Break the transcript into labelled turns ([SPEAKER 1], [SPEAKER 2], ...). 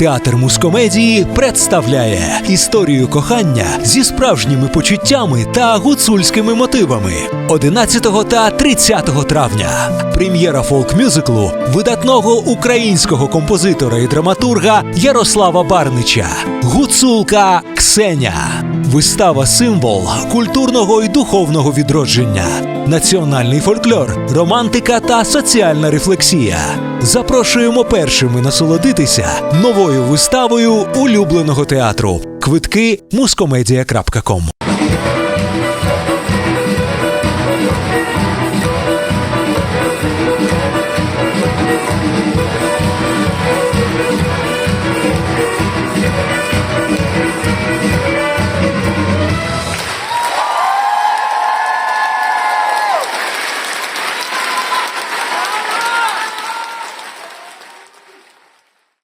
[SPEAKER 1] Театр мускомедії представляє історію кохання зі справжніми почуттями та гуцульськими мотивами 11 та 30 травня. Прем'єра фолк-мюзиклу видатного українського композитора і драматурга Ярослава Барнича. Гуцулка Ксеня. Вистава символ культурного і духовного відродження, національний фольклор, романтика та соціальна рефлексія. Запрошуємо першими насолодитися новою новою виставою улюбленого театру. Квитки мускомедія.ком